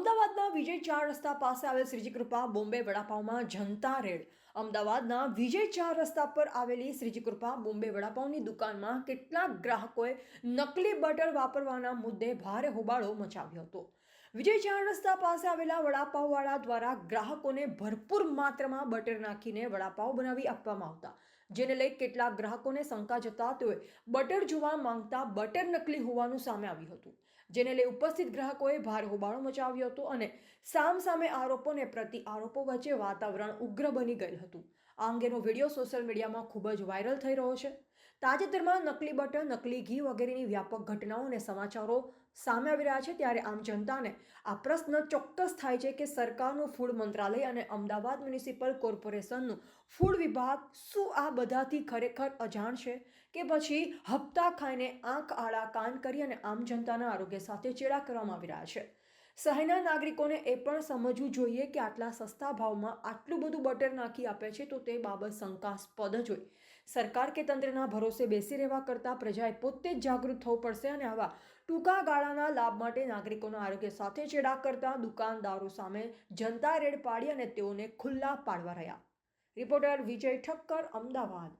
અમદાવાદના વિજય ચાર રસ્તા પાસે આવેલ શ્રીજી કૃપા બોમ્બે વડાપાઉંમાં જનતા રેડ. અમદાવાદના વિજય ચાર રસ્તા પર આવેલી શ્રીજી કૃપા બોમ્બે વડાપાઉની દુકાનમાં કેટલાક ગ્રાહકોએ નકલી બટર વાપરવાના મુદ્દે ભારે હોબાળો મચાવ્યો હતો. વિજય ચાર રસ્તા પાસે આવેલા વડાપાઉવાળા દ્વારા ગ્રાહકોને ભરપૂર માત્રામાં બટર નાખીને વડાપાઉ બનાવી આપવામાં આવતા. જેને લઈ કેટલાક ગ્રાહકોને શંકા જતા તેઓએ બટર જોવા માંગતા બટર નકલી હોવાનું સામે આવ્યું હતું. જેને લઈ ઉપસ્થિત ગ્રાહકોએ ભારે હોબાળો મચાવ્યો હતો અને સામ સામે આરોપો અને પ્રતિ આરોપો વચ્ચે વાતાવરણ ઉગ્ર બની ગયેલ હતું. આ અંગેનો વીડિયો સોશિયલ મીડિયામાં ખૂબ જ વાયરલ થઈ રહ્યો છે. તાજેતરમાં નકલી બટર, નકલી ઘી વગેરેની વ્યાપક ઘટનાઓ અને સમાચારો સામે આવી રહ્યા છે ત્યારે આમ જનતાને આ પ્રશ્ન ચોક્કસ થાય છે કે સરકારનું ફૂડ મંત્રાલય અને અમદાવાદ મ્યુનિસિપલ કોર્પોરેશનનું ફૂડ વિભાગ શું આ બધાથી ખરેખર અજાણ છે? કે પછી હપ્તા ખાઈને આંખ આડા કાન કરી અને આમ જનતાના આરોગ્ય સાથે ચેડા કરવામાં આવી રહ્યા છે? શહેરના નાગરિકોને એ પણ સમજવું જોઈએ કે આટલા સસ્તા ભાવમાં આટલું બધું બટર નાખી આપે છે તો તે બાબત શંકાસ્પદ જ હોય. સરકાર કે તંત્રના ભરોસે બેસી રહેવા કરતાં પ્રજાએ પોતે જ જાગૃત થવું પડશે અને આવા ટૂંકા ગાળાના લાભ માટે નાગરિકોના આરોગ્ય સાથે ચેડા કરતા દુકાનદારો સામે જનતા રેડ પાડી અને તેઓને ખુલ્લા પાડવા રહ્યા. રિપોર્ટર વિજય ઠક્કર, અમદાવાદ.